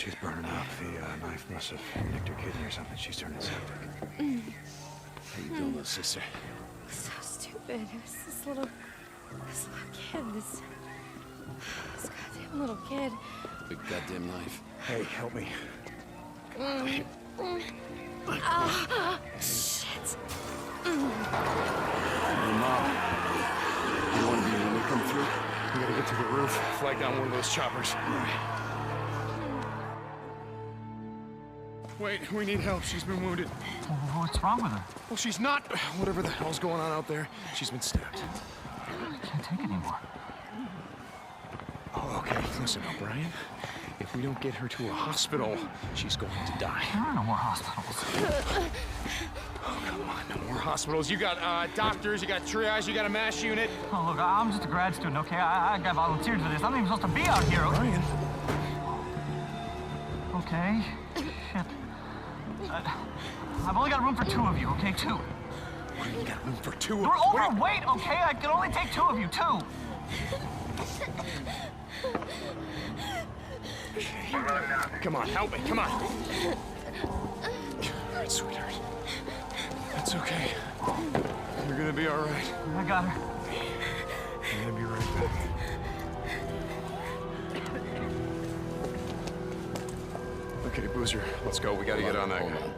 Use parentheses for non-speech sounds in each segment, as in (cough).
she's burning up. The uh, knife must have nicked her kidney or something. She's turning septic. How you doing, little sister? So stupid. It was this little, this little kid. This, this goddamn little kid. Big goddamn knife. Hey, help me. oh Shit. Hey, Mom. You want to be when we come through? We gotta get to the roof. Flag down one of those choppers. Wait, we need help. She's been wounded. What's wrong with her? Well, she's not. Whatever the hell's going on out there, she's been stabbed. I Can't take anymore. Oh, okay. Listen, O'Brien. If we don't get her to a hospital, she's going to die. There are no more hospitals. Oh, come on, no more hospitals. You got uh, doctors, you got triage, you got a mass unit. Oh, look, I'm just a grad student, okay? I, I got volunteered for this. I'm not even supposed to be out here. okay? Brian. Okay. Shit. I've only got room for two of you, okay? Two. You got room for two. of You're What are- overweight, okay? I can only take two of you, two. Come on, help me. Come on. All right, sweetheart. That's okay. You're gonna be all right. I got her. I'm gonna be right back. Okay, Boozer, let's go. We gotta get on that Hold guy.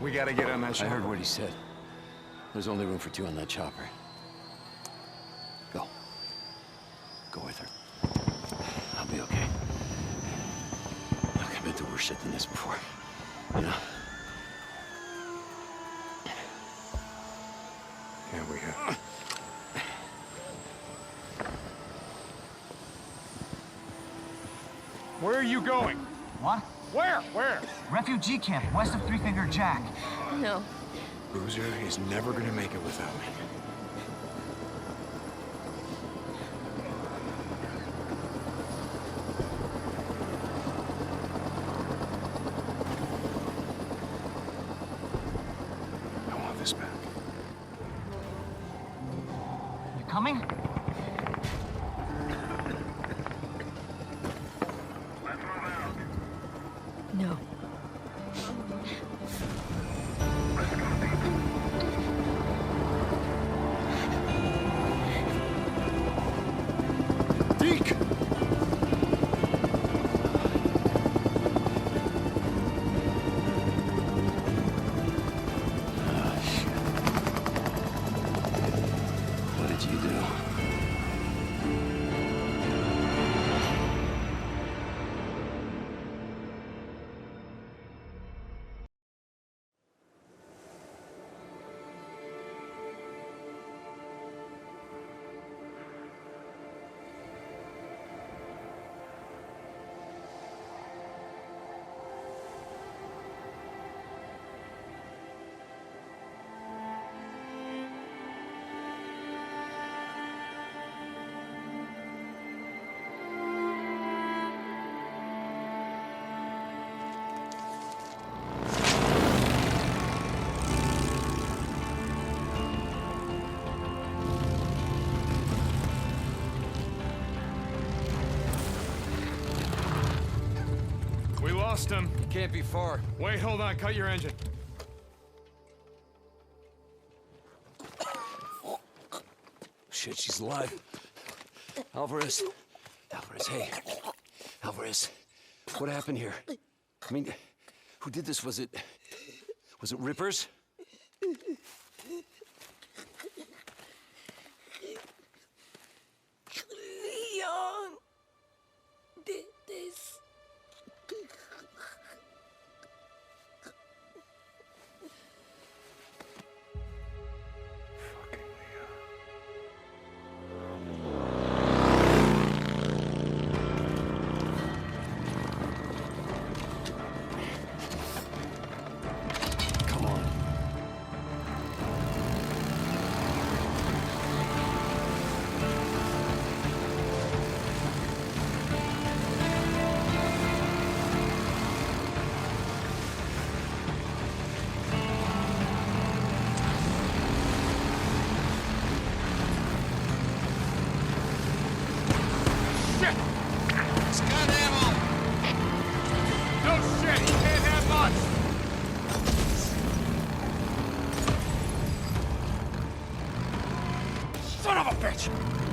On. We gotta get on that chopper. I heard what he said. There's only room for two on that chopper. Go. Go with her. I'll be okay. Look, I've been through worse shit than this before. You know? Yeah, we have. Where are you going? What? Where? Where? Refugee camp west of Three Finger Jack. No. Boozer is never gonna make it without me. I want this back. You coming? What did lost him. Can't be far. Wait, hold on. Cut your engine. Shit, she's alive. Alvarez. Alvarez, hey. Alvarez. What happened here? I mean, who did this? Was it. Was it Rippers? Leon did this. Son of a bitch!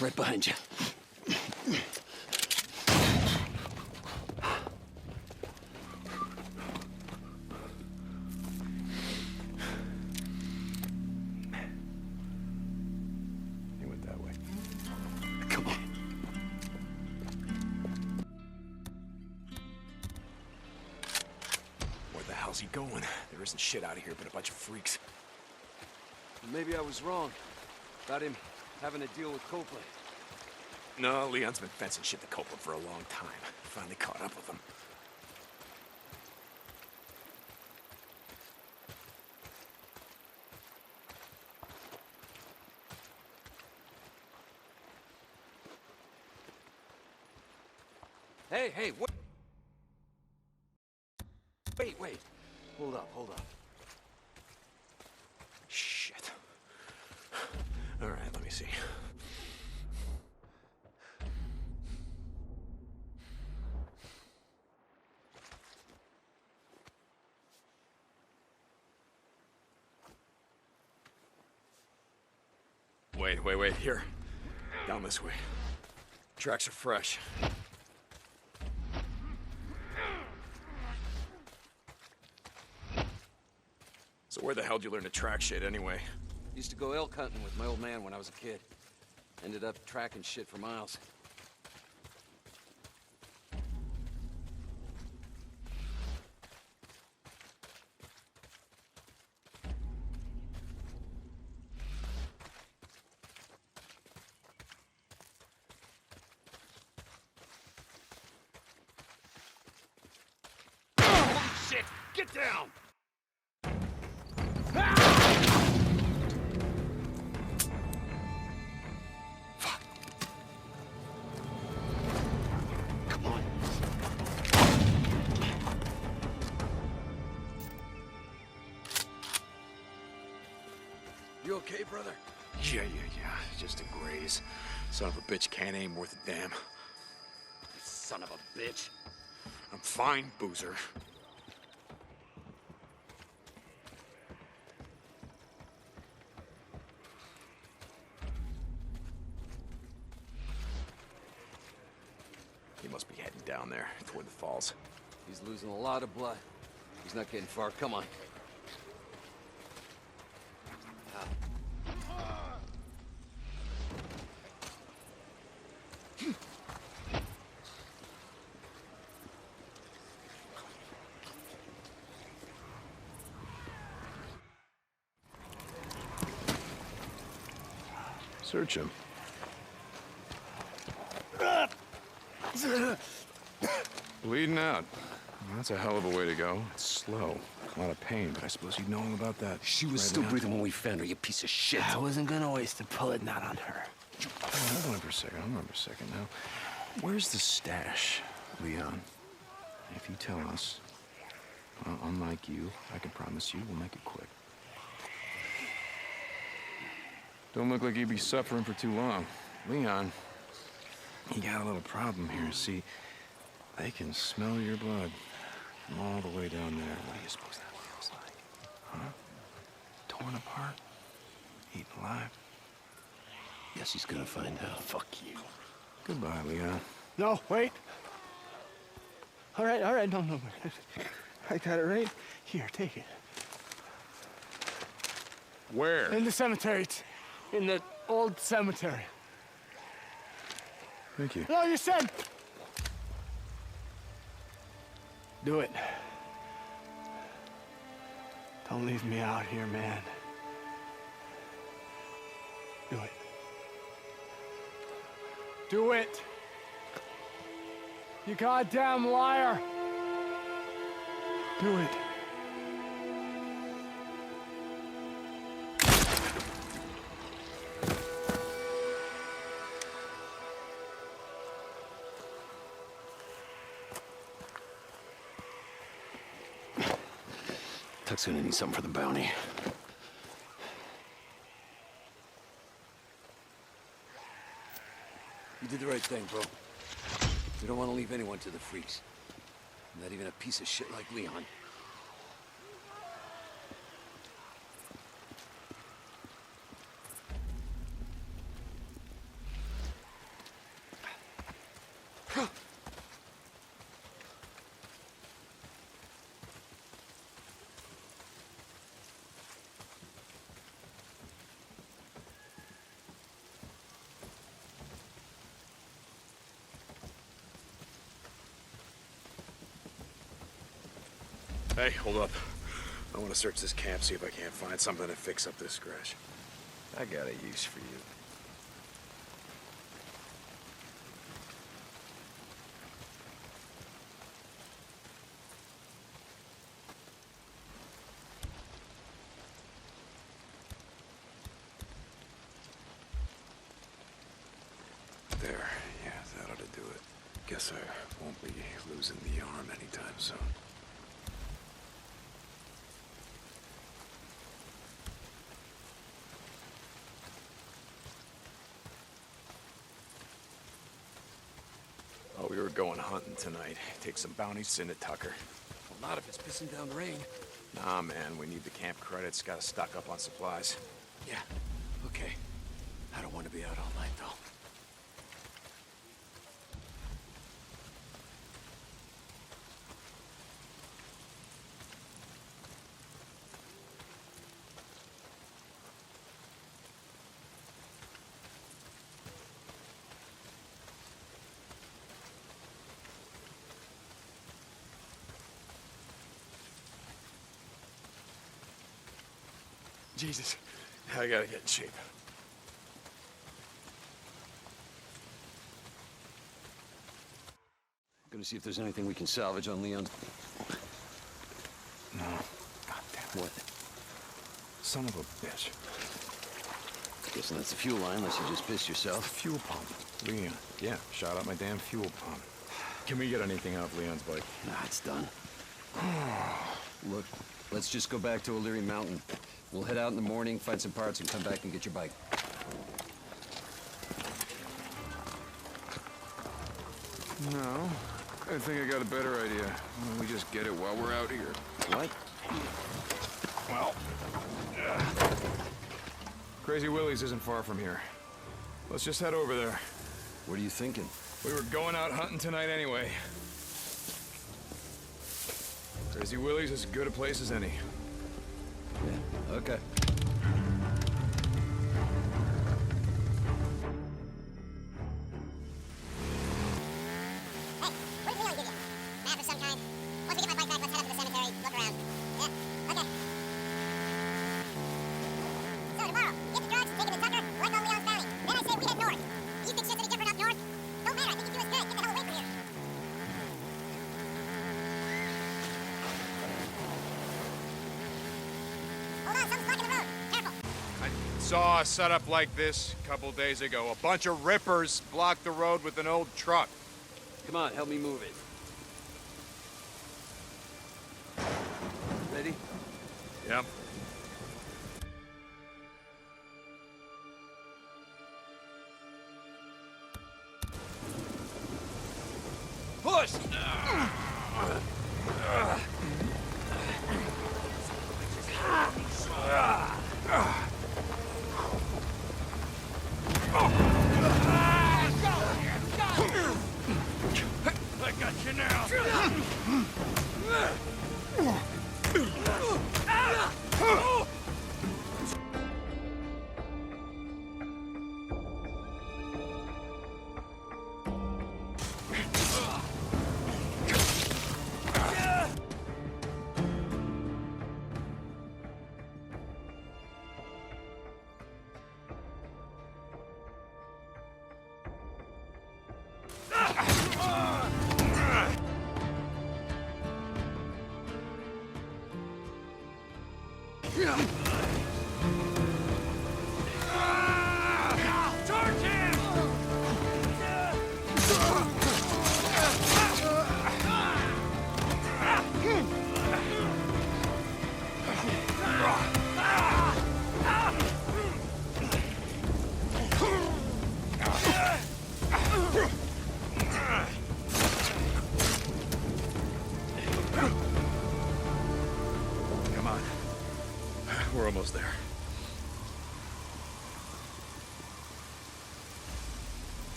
Right behind you. He went that way. Come on. Where the hell's he going? There isn't shit out of here but a bunch of freaks. Maybe I was wrong about him having to deal with Copeland. No, Leon's been fencing shit to Copeland for a long time. Finally caught up with him. Hey, hey, wait. Wait, wait. Hold up, hold up. Shit. All right, let me Wait, wait, wait. Here. Down this way. Tracks are fresh. So where the hell did you learn to track shit anyway? Used to go elk hunting with my old man when I was a kid. Ended up tracking shit for miles. You okay, brother? Yeah, yeah, yeah. Just a graze. Son of a bitch can't aim worth a damn. Son of a bitch. I'm fine, Boozer. He must be heading down there toward the falls. He's losing a lot of blood. He's not getting far. Come on. Search him. Bleeding out. That's a hell of a way to go. It's slow. A lot of pain, but I suppose you'd know all about that. She was right still now. breathing when we found her, you piece of shit. I wasn't gonna waste a bullet not on her. Hold on for a second. Hold on for a second now. Where's the stash, Leon? If you tell us, well, unlike you, I can promise you we'll make it quick. Don't look like you'd be suffering for too long. Leon, you got a little problem here. See, they can smell your blood from all the way down there. What do you suppose that feels like? Huh? Torn apart? Eaten alive? Guess he's gonna find out. Fuck you. Goodbye, Leon. No, wait. All right, all right, no, no. I got it right here. Take it. Where? In the cemetery. It's in the old cemetery. Thank you. No, you said. Do it. Don't leave me out here, man. Do it. Do it. You goddamn liar. Do it. Tuck's gonna need something for the bounty. You did the right thing, bro. We don't want to leave anyone to the freaks. Not even a piece of shit like Leon. Hey, hold up. I want to search this camp, see if I can't find something to fix up this scratch. I got a use for you. There. Yeah, that ought to do it. Guess I won't be losing the arm anytime soon. Oh, we were going hunting tonight. Take some bounties into Tucker. Well, not if it's pissing down rain. Nah, man, we need the camp credits. Gotta stock up on supplies. Yeah, okay. I don't want to be out all night, though. Jesus, I gotta get in shape. Gonna see if there's anything we can salvage on Leon. No. God damn it. What? Son of a bitch. Guessing that's the fuel line, unless you just pissed yourself. Fuel pump. Leon. Yeah, shot out my damn fuel pump. Can we get anything out of Leon's bike? Nah, it's done. (sighs) Look, let's just go back to O'Leary Mountain. We'll head out in the morning, find some parts, and come back and get your bike. No. I think I got a better idea. Why don't we just get it while we're out here? What? Well, Crazy Willie's isn't far from here. Let's just head over there. What are you thinking? We were going out hunting tonight anyway. Crazy Willie's as good a place as any. Yeah, okay. Saw a setup like this a couple days ago. A bunch of rippers blocked the road with an old truck. Come on, help me move it. Ready? Yep.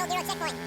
Old Zero checkpoint.